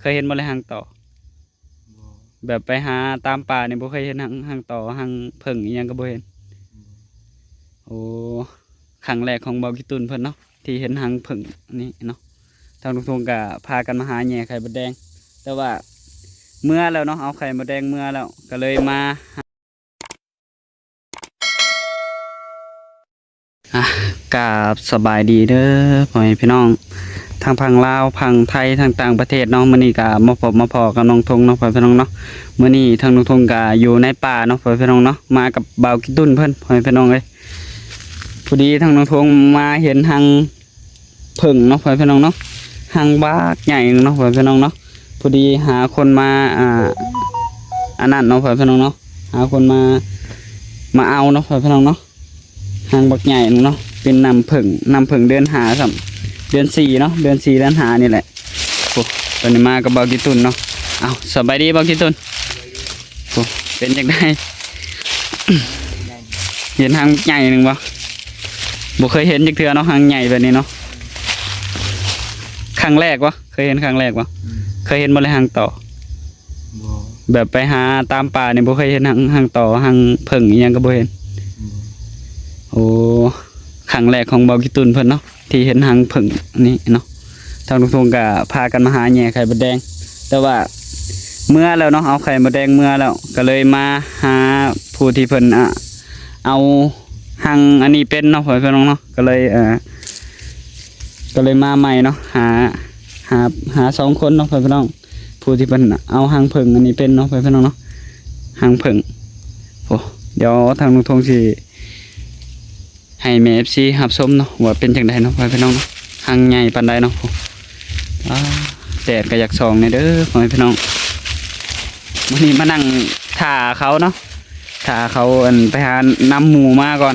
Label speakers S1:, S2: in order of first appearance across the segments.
S1: เคยเห็นบ่เลยหางต่อ
S2: บ่
S1: แบบไปหาตามป่านี่บ่เคยเห็นหางหางต่อหางเพิ่งอีหยังก็บ่เห็น โอ้ครั้งแรกของเบากิตุนเพิ่นเนาะที่เห็นหางเพิ่งนี่เนาะทางลุงทงก็พากันมาหาแหน่ไข่มดแดง แต่ว่าเมื่อแล้วเนาะเอาไข่มดแดงเมื่อแล้วก็เลยมาอะกราบสบายดีเด้อพ่อแม่พี่น้อง ทางพังลาวพังไทยทางต่างประเทศเนาะมื้อนี้ก็มาพบมาพอกับน้องทงเนาะพ่อพี่น้องเนาะมื้อนี้ทางน้องทงก็อยู่ในป่าเนาะพ่อพี่น้องเนาะมากับเบากิตุ้นเพิ่นพ่อพี่น้องเอ้ยพอดีทางน้องทงมาเห็นหางผึ่งเนาะพ่อพี่น้องเนาะหางบ้ากใหญ่เนาะพ่อพี่น้องเนาะพอดีหาคนมาอ่าอันนั้นเนาะพ่อพี่น้องเนาะหาคนมามาเอาเนาะพ่อพี่น้องเนาะหางบักใหญ่เนาะเป็นนำผึ่งนำผึ่งเดือนหาสัม เดือนสี่เนาะเดือนสี่เดือนหานี่แหละโอ้ตอนนี้มากับเบากิตุนเนาะเอาสบายดีเบากิตุนโอ้เป็นจังไดเห็นหางใหญ่หนึ่งบ่บ่เคยเห็นจักเทือเนาะหางใหญ่แบบนี้เนาะครั้งแรกวะเคยเห็นครั้งแรกวะเคยเห็นบ่เลยหางต่อแบบไปหาตามป่าเนี่ยบ่เคยเห็นหางหางต่อหางเพิ่งอีหยังก็บ่เห็นโอ้ครั้งแรกของเบากิตุนเพิ่นเนาะ ที่เห็นหางเพิ่งนี่เนาะทางลุงทงก็พากันมาหาแหน่ไข่มดแดง แต่ว่าเมื่อแล้วเนาะเอาไข่มดแดงเมื่อแล้ว ก็เลยมาหาผู้ที่เพิ่นอะเอาหังอันนี้เป็นเนาะเพื่อพี่น้องเนาะก็เลยเออก็เลยมาใหม่เนาะหาหาหาสองคนเนาะเพื่อพี่น้องผู้ที่เป็นเอาหังผึ่งอันนี้เป็นเนาะเพื่อพี่น้องเนาะหังผึ่งโอ้เดี๋ยวทางลุงทงสิ ให้แม่ FC รับชมเนาะว่าเป็นจังไดเนาะพ่อพี่น้องเนาะหังใหญ่ปานใดเนาะแดดก็อยากส่องในเด้อพ่อพี่น้องวันนี้มานั่งถ่าเขาเนาะถ้าเขาอันไปหาน้ำหมูมาก่อน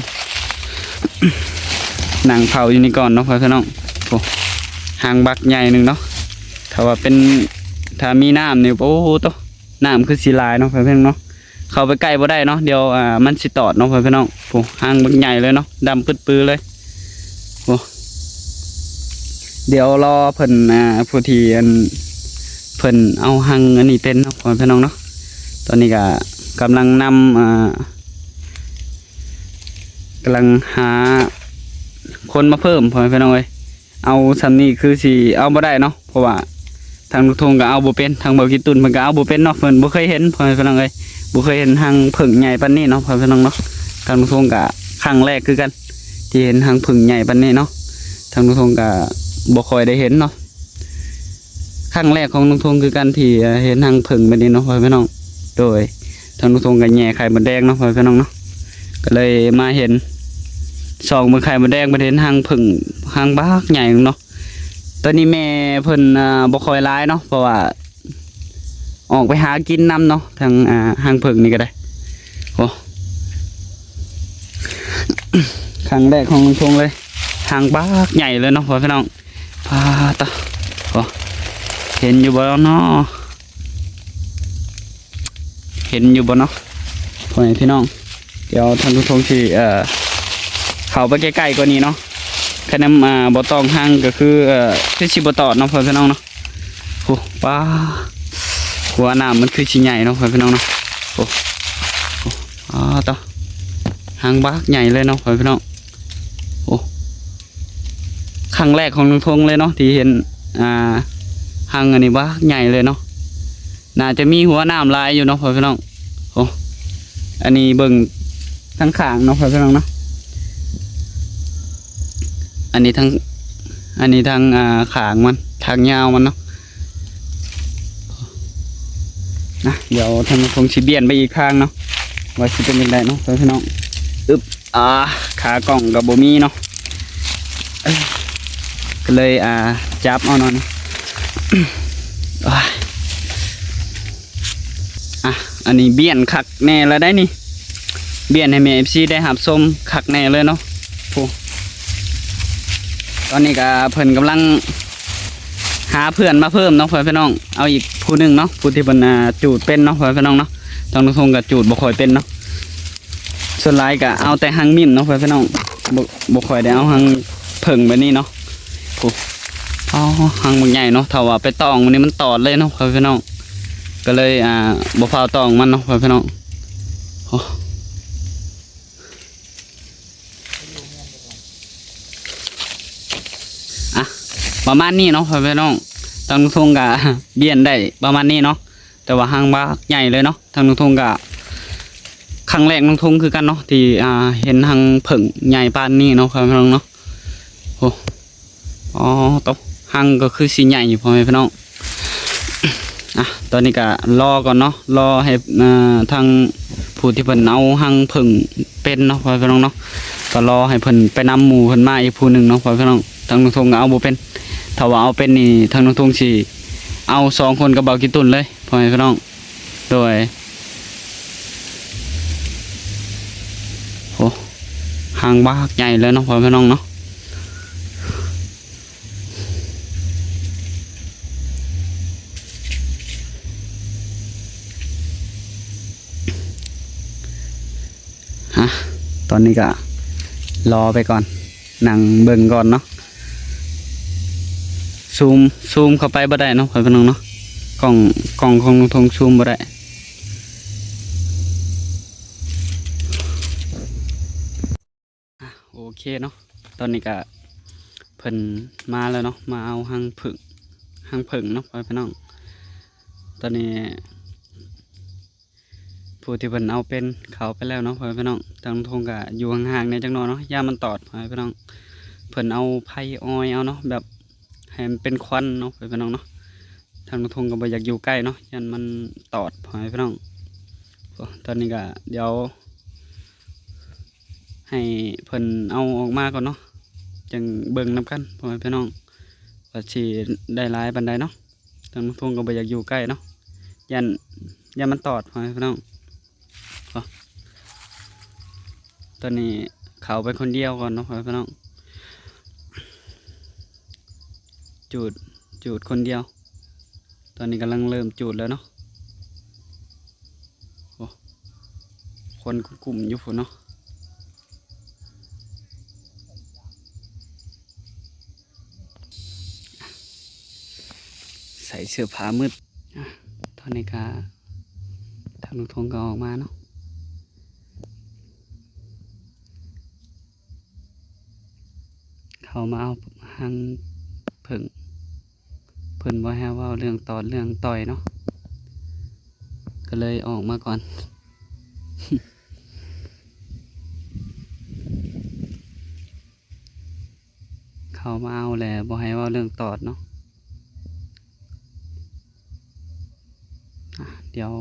S1: หนังเผาอยู่นี่ก่อนเนาะพ่อพี่น้องโอ้หางบักใหญ่หนึ่งเนาะถ้าว่าเป็นถ้ามีน้ำเนี่ยโอ้โหโตน้ำคือสีลายเนาะพ่อพี่น้องเนาะ เข้าไปใกล้บ่ได้เนาะเดี๋ยวอ่ามันสิตอดเนาะพ่อพี่น้องโอ้หางบักใหญ่เลยเนาะดำปื้อเลยโอ้เดี๋ยวรอเพิ่นอ่าผู้ที่อันเพิ่นเอาหางอันนี้เป็นเนาะพ่อพี่น้องเนาะตอนนี้ก็กำลังนำอ่ากำลังหาคนมาเพิ่มพ่อแม่พี่น้องเอ้ยเอาซันนี่คือสิเอาบ่ได้เนาะเพราะว่า ทางลูกทงก็เอาบ่เป็นทางเบากิตุนเพิ่นก็เอาบ่เป็นเนาะเพิ่นบ่เคยเห็นพ่อพี่น้องเอ้ยบ่เคยเห็นหางผึ่งใหญ่ปานนี้เนาะพ่อพี่น้องเนาะทางลูกทงก็ครั้งแรกคือกัน ที่เห็นหางผึ่งใหญ่ปานนี้เนาะทางลูกทงก็บ่ค่อยได้เห็นเนาะครั้งแรกของลูกทงคือกันที่เห็นหางผึ่งแบบนี้เนาะพ่อพี่น้อง โดยทางนุทงกับแง่ไข่มดแดงเนาะพ่อพี่น้องเนาะ ก็เลยมาเห็นสองมือไข่มดแดงมาเห็นหางผึ่งหางบ้าใหญ่เนาะ ตอนนี้แม่เพิ่นอ่าบ่คอยร้ายเนาะเพราะว่า ออกไปหากินน้ำเนาะทางอ่าหางผึ่งนี่ก็ได้โอ้ครั้งแรกของลุงทงเลยหางบ้ากใหญ่เลยเนาะพ่อพี่น้องพาตะโอ้เห็นอยู่บ่เนาะเห็นอยู่บนเนาะพ่อแม่พี่น้อง เดี๋ยวท่านผู้ชมที่เอ่อเข้าไปใกล้ๆกว่านี้เนาะ แค่นั้นมาบ่ตองห่างก็คือเอ่อคือสิบ่ตอดเนาะพ่อพี่น้องเนาะโอ้ป้าหัวน้ำมันคือสิใหญ่เนาะพ่อพี่น้องเนาะโอ้โอ้อ่าต่อหางบักใหญ่เลยเนาะพ่อพี่น้องโอ้ครั้งแรกของลุงทงเลยเนาะที่เห็นอ่าหางอันนี้บักใหญ่เลยเนาะน่าจะมีหัวน้ำลายอยู่เนาะพ่อพี่น้องโอ้อันนี้เบิ่งทั้งขางเนาะพ่อพี่น้องเนาะ อันนี้ทั้ง อันนี้ทางาขางมัน ทางยาวมันเนาะนะเดี๋ยวทางคงสิเบียนไปอีกข้างเนาะว่าสิเป็นยังไงเนาะพี่น้องอึบอ่าขากล่องกับโบมีเนาะก็เลยอ่าจับเอาเนาะอ้ายอะอันนี้เบี้ยนคักแน่แล้วได้นี่ เบี้ยนให้แม่เอฟซีได้หับส้มคักแน่เลยเนาะผู้ ตอนนี้ก็เพิ่นกำลัง หาเพื่อนมาเพิ่มเนาะเพื่อนพี่น้อง เอาอีกผู้หนึ่งเนาะผู้ที่เพิ่นจูดเป็นเนาะเพื่อนพี่น้องเนาะทางทงกับจูดบ่ค่อยเป็นเนาะส่วนหลายก็เอาแต่หังมิ่มเนาะเพื่อนพี่น้องบ่บ่ค่อยได้เอาหังเพิ่งแบบนี้เนาะผู้อ๋อหางมันใหญ่เนาะถ้าว่าไปตองมันนี่มันตอดเลยเนาะพ่อพี่น้องก็เลยอ่าบ่พาวตองมันเนาะพ่อพี่น้องโอ้อะ ประมาณนี้เนาะพ่อพี่น้องทางทุ่งกะเบี้ยนได้ประมาณนี้เนาะแต่ว่าหางบ้าใหญ่เลยเนาะทางทุ่งกะครั้งแรกน้องทุ่งคือกันเนาะที่อ่าเห็นหางผึ่งใหญ่ปานนี้เนาะพ่อพี่น้องเนาะโอ้อ๋อตบหังก็คือสีใหญ่อยู่พ่อแม่พี่น้องอะตอนนี้ก็รอก่อนเนาะรอให้อ่าทางผู้ที่เพิ่นเอาหังผึ่งเป็นเนาะพ่อแม่พี่น้องเนาะก็รอให้เพิ่นไปนำหมู่เพิ่นมาอีกผู้หนึ่งเนาะพ่อแม่พี่น้องทางน้องทงก็เอาบ่เป็น ถ้าว่าเอาเป็นนี่ทางน้องทงสิเอาสองคนกับเบากิตุนเลยพ่อแม่พี่น้องโดยโอ้หังบากใหญ่เลยเนาะพ่อแม่พี่น้องเนาะฮะตอนนี้ก็รอไปก่อนนั่งเบิ่งก่อนเนาะ ซูมซูมเข้าไปบ่ได้เนาะพ่อพี่น้องเนาะกล้องกล้องของลุงทงซูมบ่ได้โอเคเนาะตอนนี้ก็เพิ่นมาแล้วเนาะมาเอาหางผึ่งหางผึ่งเนาะพ่อพี่น้อง ตอนนี้ผู้ที่เพิ่นเอาเป็นเขาไปแล้วเนาะพ่อพี่น้องทางทงก็อยู่ห่างๆในจังหนอยเนาะยามันตอดพ่อพี่น้องเพิ่นเอาไผ่ออยเอาเนาะแบบ ให้มันเป็นควันเนาะพ่อแม่พี่น้องเนาะทางทงก็บ่อยากอยู่ใกล้เนาะยันมันตอดพอแม่พี่น้องตอนนี้ก็เดี๋ยว ให้เพิ่นเอาออกมาก่อนเนาะจังเบิ่งนํกันพ่อแม่พี่น้องว่าสิได้หลายปานใดเนาะทางทงก็บ่อยากอยู่ใกล้เนาะยันยันมันตอดพอแม่พี่น้องตอนนี้เขาไปคนเดียวก่อนเนาะพี่น้อง จูดจูดคนเดียว ตอนนี้กำลังเริ่มจูดแล้วเนาะคนกลุ่มอยู่พุ่นเนาะใส่เสื้อผ้ามืดตอนนี้ก็ทางลุงทงก็ออกมาเนาะเขามาเอาหังผึ่ง พิ่นบ่ให้ว่าเรื่องตอดเรื่องต่อยเนาะก็เลยออกมาก่อน เขามาเอาแหละบ่ให้ว่าเรื่องตอดเนาะะเดี๋ยว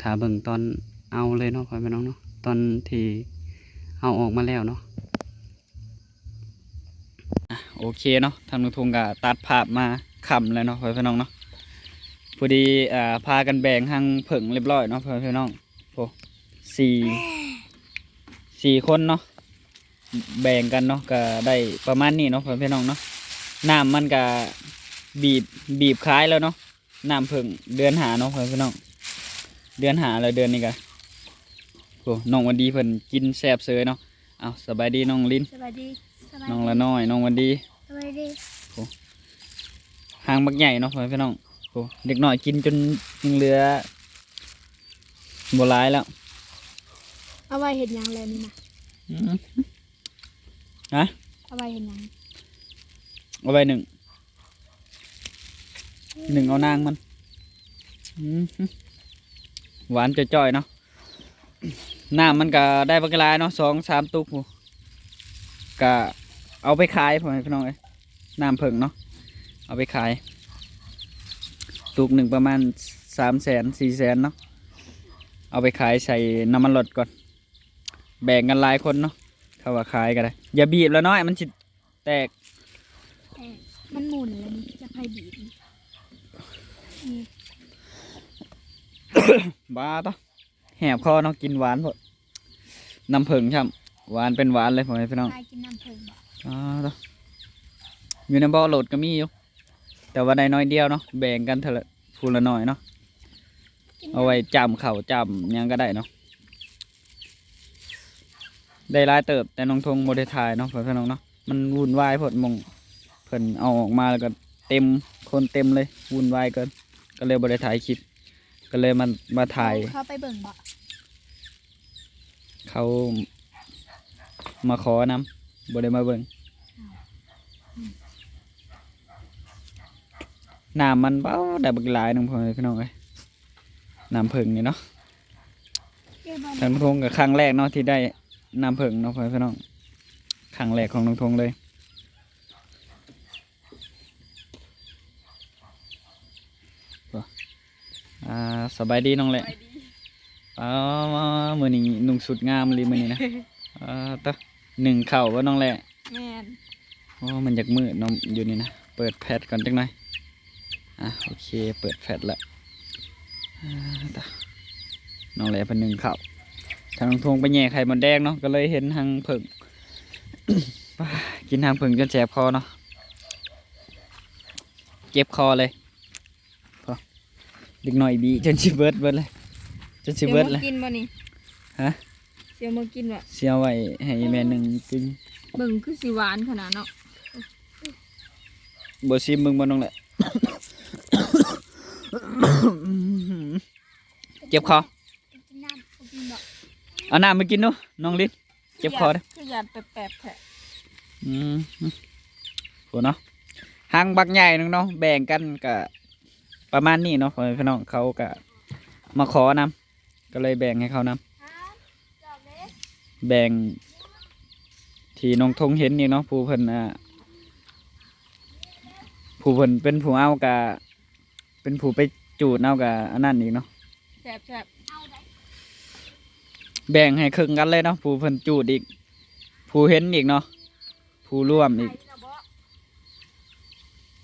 S1: ถ้าเบิ่งตอนเอาเลยเนาะพ่อแม่น้องเนาะตอนที่เอาออกมาแล้วเนาะะโอเคเนาะทางนุทงก็ตัดภาพมา ขำแล้วเนาะพ่อพี่น้องเนาะพอดีอ่าพากันแบ่งหังผึ่งเรียบร้อยเนาะพ่อพี่น้องโอ้สี่สี่คนเนาะแบ่งกันเนาะก็ได้ประมาณนี้เนาะพ่อพี่น้องเนาะน้ำมันก็บีบบีบคล้ายแล้วเนาะน้ำผึ่งเดือนหาเนาะพ่อพี่น้องเดือนหาแล้วเดือนนี้ก็โอ้น้องวันดีเพิ่นกินแซ่บเสยเนาะเอาสบายดีน้องลิน
S3: สวัสดีสวัส
S1: น้อง
S3: ดี
S1: ละน้อยน้องวันดี
S3: สวัสดี
S1: หางบักใหญ่เนาะพ่อแม่พี่น้องโอ้เด็กน้อยกินจนยังเหลือโบหลายแล้ว
S3: เอาไว้เห็นยังเลยนี่นะ
S1: อืมฮะ
S3: เอาไว้เห็นยัง
S1: เอาไปหนึ่งหนึ่งเอานางมันอืมหวานจ่อยๆเนาะน้ำมันก็ได้บักหลายเนาะสองสามตุกพู้ก็เอาไปขายพ่อแม่พี่น้องเอ้ยน้ำเพิ่งเนาะ เอาไปขายตุกหนึ่งประมาณสามแสนสี่แสนเนาะเอาไปขายใส่น้ำมันรถก่อน แบ่งกันหลายคนเนาะเขาว่าขายกันเลยอย่าบีบแล้วน้อยมันจิแตก
S3: แต่มันหมุนเลยนี่จะไพ่บีบนี่นี่
S1: บ้าต่อแหบคอเนาะกินหวานพอน้ำผึ้งช่ำหวานเป็นหวานเลยพ่อแม่พี่น้อง
S3: กายกินน้ำผึ้งบ่
S1: อ่าต่ออยู่ในบ่อโหลดก็มีอยู่ แต่ว่าได้น้อยเดียวเนาะแบ่งกันเถอะละฟูละน้อยเนาะ
S3: กิน
S1: เอาไว้จำเข่าวจำหยังก็ได้เนาะได้หลายเติบแต่น้องทงโมได้ทายเนาะเพื่อนพี่น้องเนาะมันวุ่นวายเพดมงเพิ่นเอาออกมาแล้วก็เต็มคนเต็มเลยวุ่นวายเกินก็เลยบ่ได้ถ่ายคลิป ก็เลยมามาถ่าย
S3: เขาไปเบิ่งบ่
S1: เขามาขอนำบ่ได้มาเบิ่ง น้ำมันเบ้าได้บักหลายหนึงพ่อแม่พี่น้องเอ้ยน้ำผึ้งนี่เนาะ
S3: เอ้ยบ่
S1: ทางน้องทงกับครั้งแรกเนาะที่ได้น้ำผึ้งเนาะพ่อแม่พี่น้องครั้งแรกของน้องทงเลยอ่าสบายดีน้องแหละอ๋อมือนี้นุ่งสุดงามเลยมือนี้นะอ่าตะหนึ่งเข่าว่าน้องแหละ
S3: แม่น
S1: โอ้มันอยากมืดน้องอยู่นี่นะ เปิดแพทก่อนจังหน่อย อะโอเคเปิดแพทละอ่าตะน้องแหละเป็นหนึ่งเข่าทางน้องทงไปแย่ไข่มดแดงเนาะก็เลยเห็นทางเผิ่งว้ากินทางเผิ่งจนแสบคอเนาะเจ็บคอเลยพอเด็กหน่อยบีจนชิเบิร์ดเบิร์ดเลยจนชิ
S4: เสียว
S1: เบิร์ด
S4: มื
S1: เลย
S4: กินบ่นี่
S1: ฮะ
S4: เสียวมือกินบ่
S1: เสียไว้ให้แม่หนึ่งกิน
S4: เบิ่งคือสิหวานขนาดเนาะ
S1: บชิมมึงบ่น้องแหละ เจ็บคอ
S3: กินน้ำบ่กินบ่
S1: เอาน้ำมากินดูน้องลิ้นเจ็บคอเด้อ
S4: คือยาดแปลกๆแท้
S1: อืมโหเนาะหางบักใหญ่นึงเนาะแบ่งกันกับประมาณนี้เนาะพ่อแม่พี่น้องเขาก็มาขอนำก็เลยแบ่งให้เขานำ
S3: ฮะจอกเด้
S1: แบ่ง ที่น้องทงเห็นนี่เนาะผู้เพิ่นอ่าผู้เพิ่นเป็นผู้เอากะ เป็นผู้ไปจูดเอากะอันนั้นอีกเนาะ
S4: แซ่บ
S3: เอาได้
S1: แบ่งให้ครึ่งกันเลยเนาะผู้เพิ่นจูดอีก ผู้เห็นอีกเนาะผู้ร่วมอีก
S3: ไปนะบ่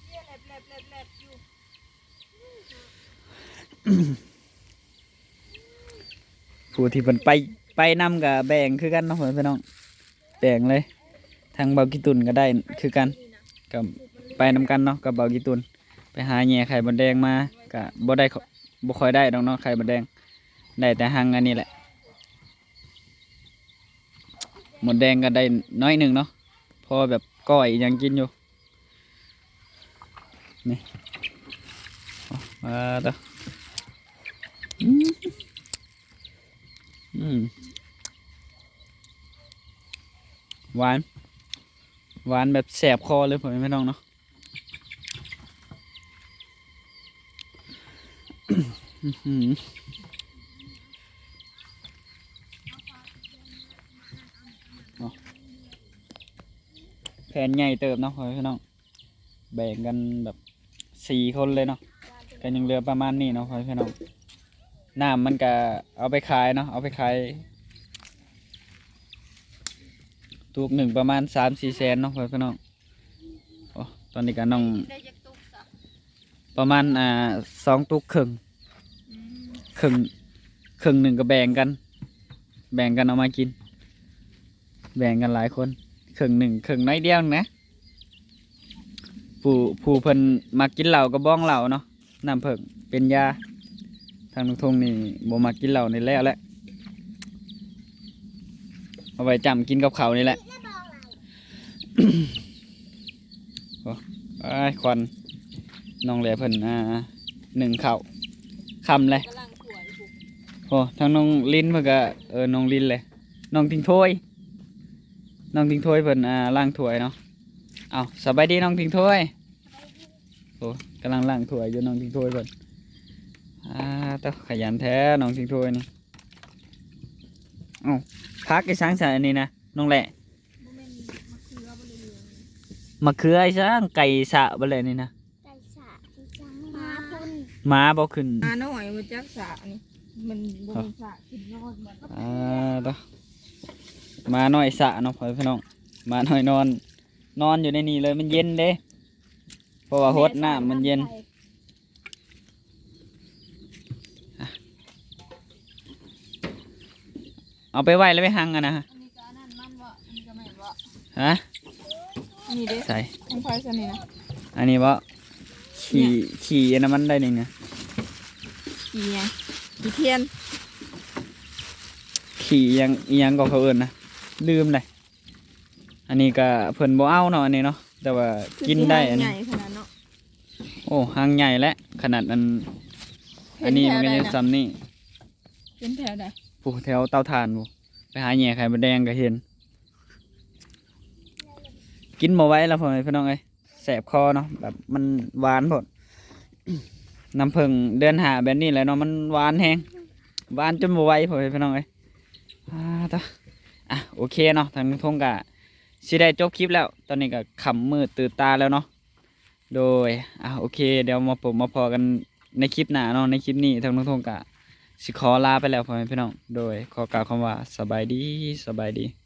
S3: เรียกแลบๆๆๆอยู่
S1: ผู้ที่เพิ่นไปไปนำกับแบ่งคือกันเนาะเพื่อนพี่น้องแบ่งเลย ทางเบากิตุนก็ได้คือกันกับไปนำกันเนาะกับเบากิตุน ไปหาแหย่ไข่บดแดงมาก็บ่ได้บ่ค่อยได้ดอกเนาะไข่บดแดง ได้แต่หังอันนี้แหละหมดแดงก็ได้น้อยหนึ่งเนาะพอแบบก้อยยังกินอยู่นี่มาเด้ออืมอืมหวาน หวานแบบแสบคอเลยผมไม่น้องเนาะ อื้อหือเอา แผนใหญ่เติบเนาะพ่อพี่น้องแบ่งกันแบบสี่คนเลยเนาะกันยังเหลือประมาณนี้เนาะพ่อพี่น้องน้ำมันก็เอาไปขายเนาะเอาไปขายตูกหนึ่งประมาณสามสี่แสนเนาะพ่อพี่น้องโอ้ตอนนี้ก็น้อง
S4: ได้จักตุกซะ
S1: ประมาณอ่าสองตุกครึ่ง
S4: อืม
S1: ครึ่งครึ่งหนึ่งก็แบ่งกัน แบ่งกันเอามากิน แบ่งกันหลายคนครึ่งหนึ่งครึ่งน้อยเดียวนะผู้ผู้เพิ่นมากินเหล้าก็บ้องเหล้าเนาะน้ำเพิ่งเป็นยาทางลุงทงนี่บ่มากินเหล้านี่แล้วแหละเอาไว้จำกินกับเขาวนี่แหละ โอ้ไอ้ายควัน น้องเหลยเพิ่นอ่าหนึ่งข้าวคำเลย
S4: กำลังขวายผูก
S1: โอ้ทางน้องลินเพิ่นก็เออน้องลินเลยน้องทิ้งถ้วยน้องทิ้งถ้วยเพิ่นอ่าล้างถ้วยเนาะเอาสบายดีน้องทิ้งถ้วยโอ้กำลังล้างถ้วยอยู่น้องทิ้งถ้วยเพิ่นอ่าเต้าขยันแท้น้องทิ้งถ้วยนี่เอ้าพักไอ้ช้างใส่อันนี้นะน้องแหละ
S3: บ่แม่นมะเขือบ่เลยเหลือง
S1: มะเขือไอ้ช้างไก่สะบ่เลยนี่นะ
S3: ไก่สะไก่จังหมาพุ่น
S1: หมาบ่ขึ้น
S4: อาน้อยมาจักสานี่มันบ่มีสากินนอนบ่
S1: อ่าเต้ามาหน่อยสะเนาะพ่อพี่น้องมาหน่อยนอน นอนอยู่ในนี่เลยมันเย็นเด้เพราะว่าฮดน้ำมันเย็นเอาไปไว้แล้วไปหังอะนะฮะ
S4: อันนี้ก็อันนั้นมันบ่อันนี้ก็แม่นบ่
S1: ฮะ
S4: อันนี้เด้
S1: ใส่
S4: ของไฟซะนี่นะ
S1: อันนี้ว่า ขี่ขี่อันนั้นมันได้นี่ไง
S4: กี่หยังกี่เทียน
S1: ขี่อิหยังอิหยังก็เขาเอิญนะลืมเลยอันนี้ก็เพิ่นบ่เอาเนาะอันนี้เนาะแต่ว่า
S4: คือ
S1: กิน
S4: สิ
S1: ได้
S4: ให้
S1: อัน
S4: ให
S1: นี้
S4: ญ่ขนาดเนาะ
S1: โอ้หางใหญ่และขนาดนั้นอันนี้มันก็ยังซ้ำนี่
S4: เป็นแถวใด
S1: ผู้แถวเตาถ่านผู้ไปหาแหน่ไข่มดแดงก็เห็น กินมาไหว้แล้วพ่อแม่พี่น้องเอ้ย แสบคอเนาะแบบมันหวานพดน้ำผึ้งเดือนหาแบบนี้แหละเนาะมันหวานแฮงหวานจนมาไหว้พ่อแม่พี่น้องเอ้ยอ่าตะอะโอเคเนาะทางทงกะสิได้จบคลิปแล้ว ตอนนี้ก็ขำมืดตื่นตาแล้วเนาะโดยอะโอเค เดี๋ยวมาผมมาพอกันในคลิปหน้าเนาะในคลิปนี้ทางทงกะสิขอลาไปแล้วพ่อแม่พี่น้อง โดยขอกล่าวคำว่าสบายดีสบายดี